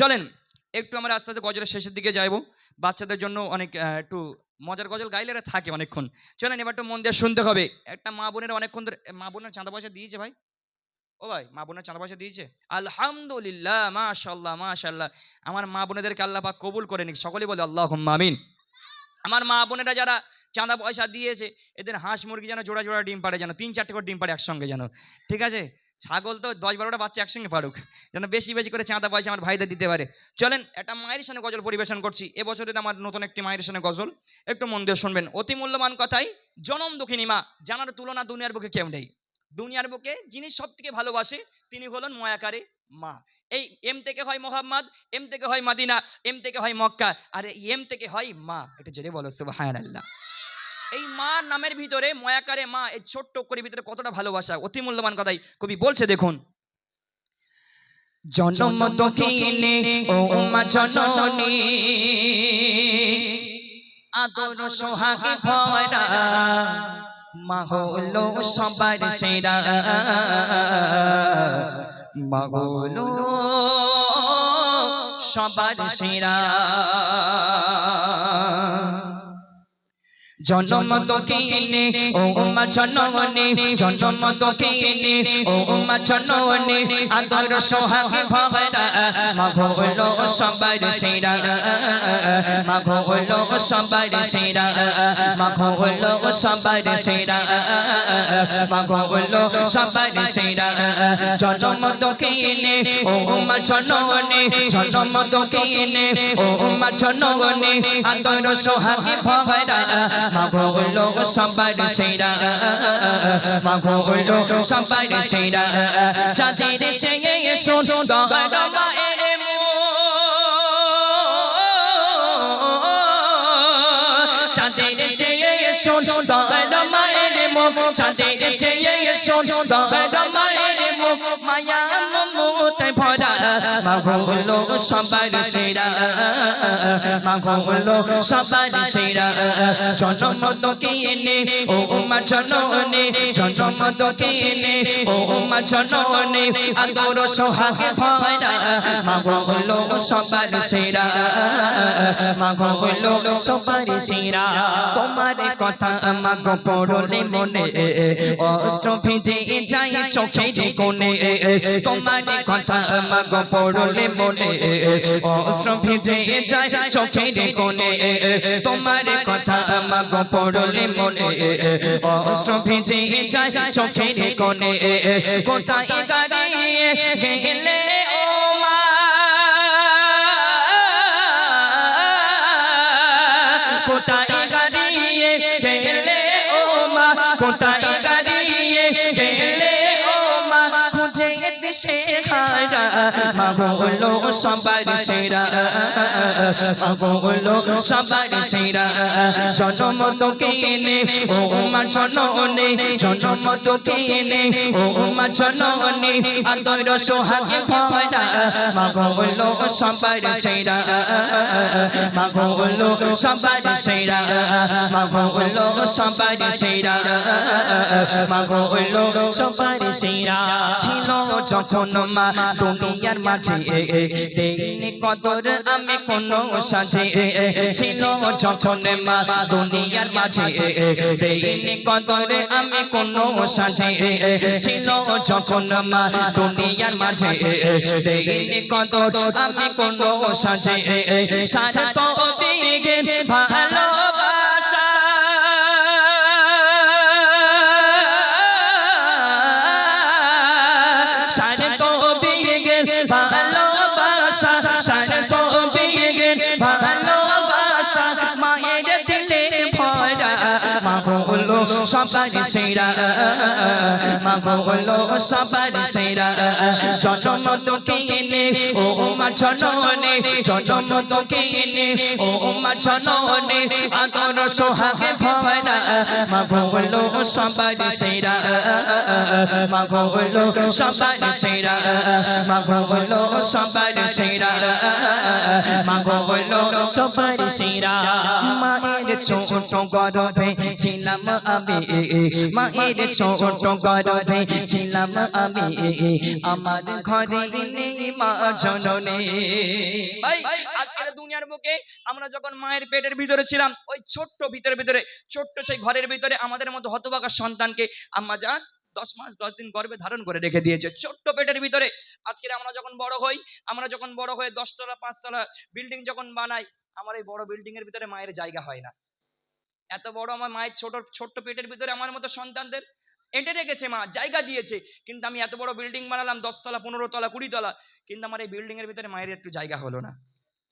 চলেন, একটু আমরা আস্তে আস্তে গজলের শেষের দিকে যাইবো। বাচ্চাদের জন্য অনেক একটু মজার গজল গাইলেরা থাকে অনেকক্ষণ। চলেন, এবার একটু মন দিয়ে শুনতে হবে। একটা মা বোনের অনেকক্ষণ ধরে, মা বোনের চাঁদা পয়সা দিয়েছে ভাই? ও ভাই, মা বোনের চাঁদা পয়সা দিয়েছে? আলহামদুলিল্লাহ মাশাল্লাহ মাশাল্লাহ আমার মা বোনেদেরকে আল্লাহ পাক কবুল করে নিক। সকলেই বলে আল্লাহ আমিন। আমার মা বোনেরা যারা চাঁদা পয়সা দিয়েছে, এদের হাঁস মুরগি যেন জোড়া জোড়া ডিম পাড়ে, যেন তিন চারটে করে ডিম পাড়ে একসঙ্গে যেন। ঠিক আছে? ছাগল তো দশ বারোটা বাচ্চা একসঙ্গে পারুক যেন বেশি বেশি করে চাঁদা পয়সা আমার ভাইদের দিতে পারে। চলেন, একটা মায়ের সঙ্গে গজল পরিবেশন করছি। এবছরের আমার নতুন একটি মায়ের সঙ্গে গজল। একটু মন দিয়ে শুনবেন। অতি মূল্যবান কথাই জনম দুঃখিনী মা, জানার তুলনা দুনিয়ার বুকে কেউ নেই। দুনিয়ার বুকে যিনি সব থেকে ভালোবাসে, তিনি হলেন ময়াকারে মা। এই এম থেকে হয় মোহাম্মদ, এম থেকে হয় মাদিনা, এম থেকে হয় মক্কা, আর এম থেকে হয় মা। এটা জেনে বলো সুবাহান আল্লাহ এই মা নামের ভিতরে ময়াকারে মা এই ছোট্ট করে ভিতরে কতটা ভালোবাসা অতি মূল্যবান কথাই কবি বলছে দেখুন। জনম দক্ষিণে ও মা জননী। আদর সোহাগে ভরা। মা হলো সবার সেরা। মা হলো সবার সেরা। জনম দক্ষিণে ও মা জননী, জনম দক্ষিণে ও মা জননী, আদর সোহাগে ভরা মা হলো সবার সেরা মা হলো সবার সেরা মা হলো সবার সেরা মা হলো সবার সেরা, জনম দক্ষিণে ও মা জননী, জনম দক্ষিণে ও মা জননী, আদর সোহাগে ভরা মাগো হলো সবার সেরা। মাগো হলো সবার সেরা। চাঁদের চেয়ে এসো দহর মায়ের চাঁদের চেয়ে এসো দহর মায়ের মুখ চেয়ে এসো দহর মায়ের মুখ মায়া মমতায় ভরা। মাগো হলো সবার সেরা মাগো হলো সবার সেরা। জনম তোকে এনে, ও মা জননে, জনম তোকে এনে, ও মা জননে, আদর তোমার কথা মাগো পড়লে মনে অস্ত্র ভিজে যায় চোখের কোণে তোমার কথা মাগো পড়লে মনে অস্ত্র ভিজে যায় চোখের কোণে তোমার কথা মাগো পড়লে মনে অস্ত্র ভিজে যায় চোখের কোণে কোথায় গাড়িয়ে গেলে কোথায় মা হলো সবার সেরা মা হলো সবার সেরা জনম তোকে এনে ও মা জননে জনম তোকে এনে ও মা জননে আদর সোহাগে ভরা মা হলো সবার সেরা মা হলো সবার সেরা মা হলো সবার সেরা মা হলো সবার সেরা ছিল যখন মা দুনিয়ার মাঝে। দেইনি কদর আমি কোন সাজে। ছিল যখন মা দুনিয়ার মাঝে। দেইনি কদর আমি কোন সাজে। ছিল যখন মা দুনিয়ার মাঝে। দেইনি কদর আমি কোন সাজে। কবি ভালোবাসা। সারে কবি ভালোবাসা সবার সেরা মা হলো সবার সেরা। জনম তোকে এনে ও মা জননে জনম তোকে এনে ও মা জননে আদর সোহাগে ভরা। মা হলো সবার সেরা মা হলো সবার সেরা মা হলো সবার সেরা। মা হলো সবার সেরা। মায়ের ছোট গর্ভে ছিলাম আমি ছোট ছিলাম আমি। আমার ঘরে নেই মা জননী। আজকের দুনিয়ার বুকে আমরা যখন মায়ের পেটের ভিতরে ছিলাম, ওই ছোট্ট ভিতরে ভিতরে, ছোট্ট সেই ঘরের ভিতরে আমাদের মতো হতবাকা সন্তানকে আম্মা যান দশ মাস, দশ দিন গর্ভে ধারণ করে রেখে দিয়েছে। ছোট্ট পেটের ভিতরে আজকে আমরা যখন বড় হই, আমরা যখন বড় হয়ে দশতলা, পাঁচতলা বিল্ডিং যখন বানাই, আমার এই বড় বিল্ডিং এর ভিতরে মায়ের জায়গা হয় না। এত বড় আমার মায়ের ছোট, ছোট্ট পেটের ভিতরে আমার মতো সন্তানদের এঁটে রেখেছে মা, জায়গা দিয়েছে। কিন্তু আমি এত বড় বিল্ডিং বানালাম, দশতলা পনেরো তলা কুড়ি তলা কিন্তু আমার এই বিল্ডিং এর ভিতরে মায়ের একটু জায়গা হলো না।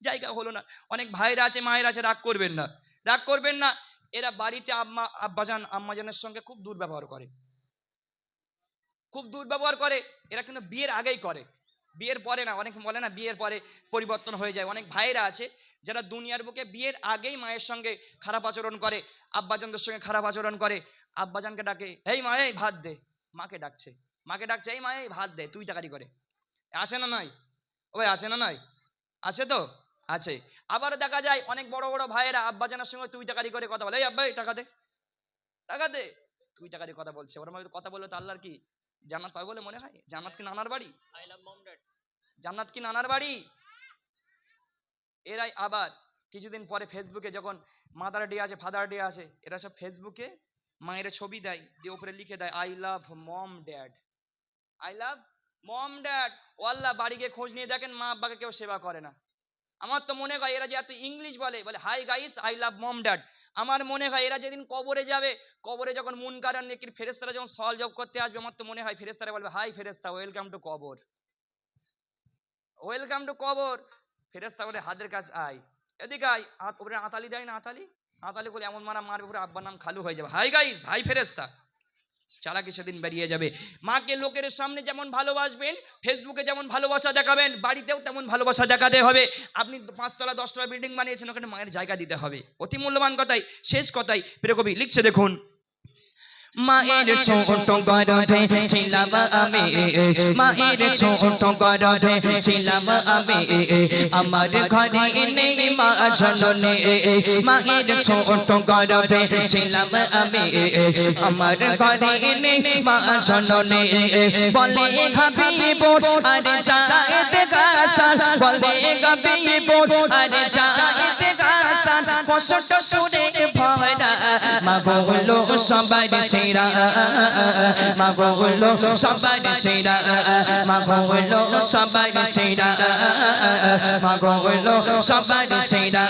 জায়গা হলো না। অনেক ভাইরা আছে, মায়ের আছে, রাগ করবেন না। রাগ করবেন না, এরা বাড়িতে আম্মা, আব্বাজান, আম্মাজানের সঙ্গে খুব দুর্ব্যবহার করে। খুব দুর্ব্যবহার করে, এরা কিন্তু বিয়ের আগেই করে। বিয়ের পরে না, অনেক বলে না বিয়ের পরে পরিবর্তন হয়ে যায়। অনেক ভাইরা আছে যারা দুনিয়ার বুকে বিয়ের আগেই মায়ের সঙ্গে খারাপ আচরণ করে, আব্বাজানদের সঙ্গে খারাপ আচরণ করে। আব্বাজানকে ডাকে এই মা, এই ভাত দে। মাকে ডাকছে মাকে ডাকছে, এই মা, এই ভাত দে, তুই টাকারি করে। আছে না নাই? ওই আছে না নয় আছে তো? আছে। আবার দেখা যায় অনেক বড় বড় ভাইয়েরা আব্বাজানের সঙ্গে তুই টাকারি করে কথা বলে, এই আব্বা টাকা দে টাকা দে। তুই টাকারি কথা বলছে। ওরা কথা বললে তো আল্লাহর কি? জান্নাত পাবে বলে মনে হয়? জান্নাত কি নানার বাড়ি? জান্নাত কি নানার বাড়ি? এরাই আবার কিছুদিন পরে ফেসবুকে যখন মাদার ডে আছে ফাদার ডে আছে এরা সব ফেসবুকে মায়ের ছবি দেয়, দিয়ে উপরে লিখে দেয় I love mom dad I love mom dad ও আল্লাহ বাড়ি গিয়ে খোঁজ নিয়ে দেখেন মা আব্বাকে কেউ সেবা করে না। আমার তো মনে হয় এরা যে এত ইংলিশ বলে বলে hi guys I love mom dad আমার মনে হয় এরা যেদিন কবরে যাবে, কবরে যখন মুন কারণ নেকির ফেরেস্তারা যখন সল জব করতে আসবে, আমার তো মনে হয় ফেরেস্তারা বলবে হাই ফেরেস্তা ওয়েলকাম টু কবর। ওয়েলকাম টু কবর। ফেরেস্তা বলে হাতের কাছে আয়। এদিকে আয়। হাত উপরে আতালি দেয় না আতালি আতালি বলে, এমন মারা মারবে, পুরো আব্বার নাম খালু হয়ে যাবে। হাই গাইস, হাই ফেরেস্তা চালাকি সেদিন বেরিয়ে যাবে। মাকে লোকের সামনে যেমন ভালোবাসবেন, ফেসবুকে যেমন ভালোবাসা দেখাবেন, বাড়িতেও তেমন ভালোবাসা দেখাতে হবে। আপনি পাঁচতলা দশতলা বিল্ডিং বানিয়েছেন, ওখানে মায়ের জায়গা দিতে হবে। অতি মূল্যবান কথাই, শেষ কথাই। প্রিয়কবি লিখছে দেখুন। মায়ের ছোট গর্ভে ছিলাম আমি, মায়ের ছোট গর্ভে ছিলাম আমি, আমার ঘরে নেই মা জননী মায়ের ছোট গর্ভে ছিলাম আমি, আমার ঘরে নেই মা জননী বলে ঘাবিব আরে চাইতে গাছাল বলে ঘাবিব আরে চাইতে গাছাল কষ্ট সুরে ভরা মা বলো সবার সেরা মা বলো সবার সেরা মা বলো সবার সেরা মা বলো সবার সেরা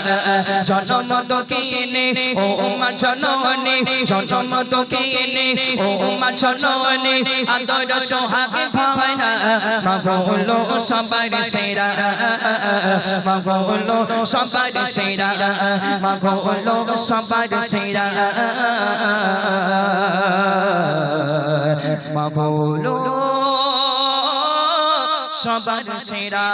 জনম তো কিনে ও মা জননী জনম তো কিনে ও মা জননী আদর সোহাগে ভরা মা বলো সবার সেরা মা বলো সবার সেরা মা বলো সবার সেরা মা বলো সবার সেরা।